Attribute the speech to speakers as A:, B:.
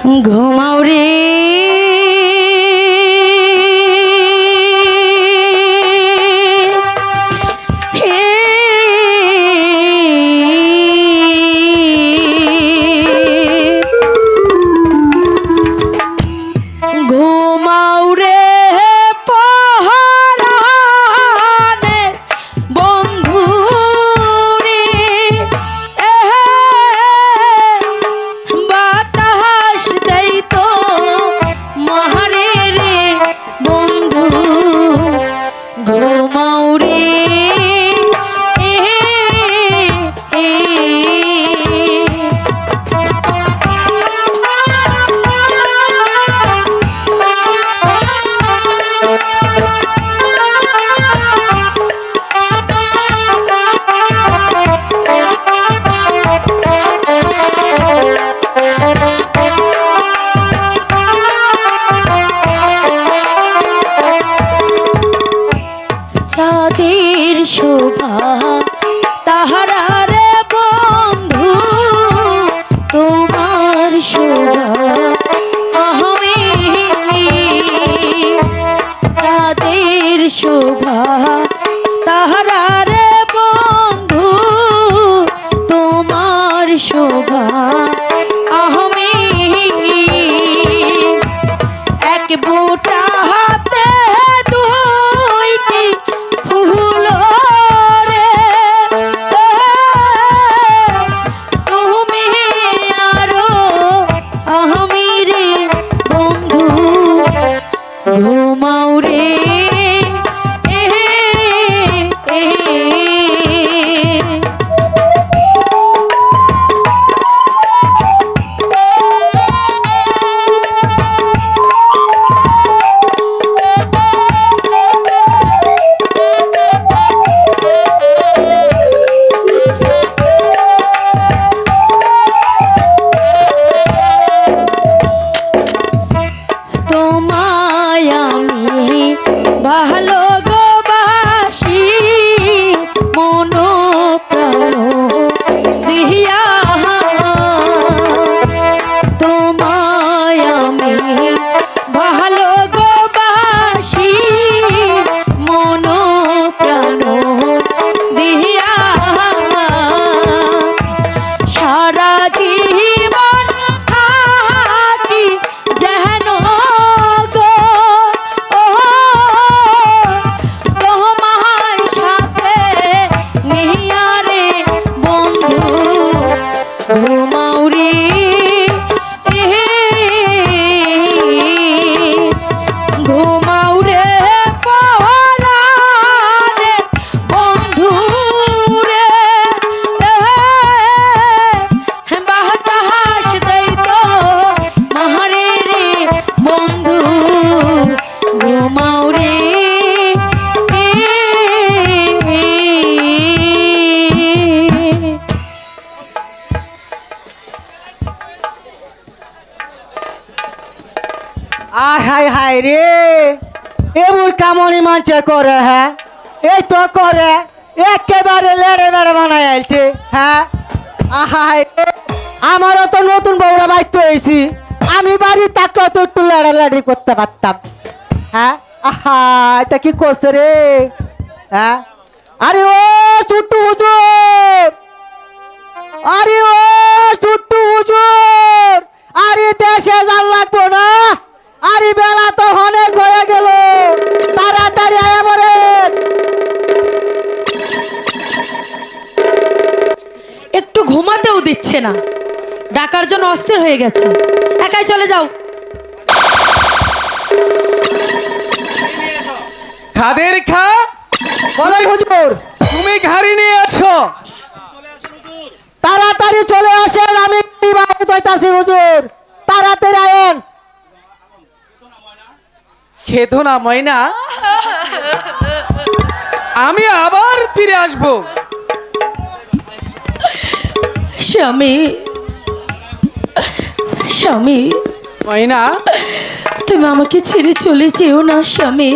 A: ঘুমাও রে। Mauri. 就怕。
B: আয় হায় হায় রে। এমন কামনি মানছে করে হ্যাঁ? এই তো করে, একেবারে লেড়ে বেড়ে বানাই আলছে হ্যাঁ? আহায় আমারও তো নতুন বউরা বাইতে হয়েছি আমি বাড়ি তাকে তো একটু লেড়ালেড়ি করতে পারতাম হ্যাঁ? আহা, এটা কি করছে রে? হ্যাঁ? আরে ও, ছুট্টু হুজুর! আরে ও, ছুট্টু
A: দিচ্ছে না। ডাকার জন্য অস্থির হয়ে গেছে। একাই চলে যাও।
C: খাদের খা।
B: বলেন হুজুর
C: তুমি ঘাড়ি নিয়ে আছো
B: তাড়াতাড়ি চলে আসেন আমি বাড়ি যাইতাছি হুজুর। তাড়াতাড়ি আয়েন।
C: খেতো না ময়না। আমি আবার ফিরে আসব।
A: স্বামী স্বামী।
C: ময়না?
A: তুমি আমাকে ছেড়ে চলে যেও না স্বামী।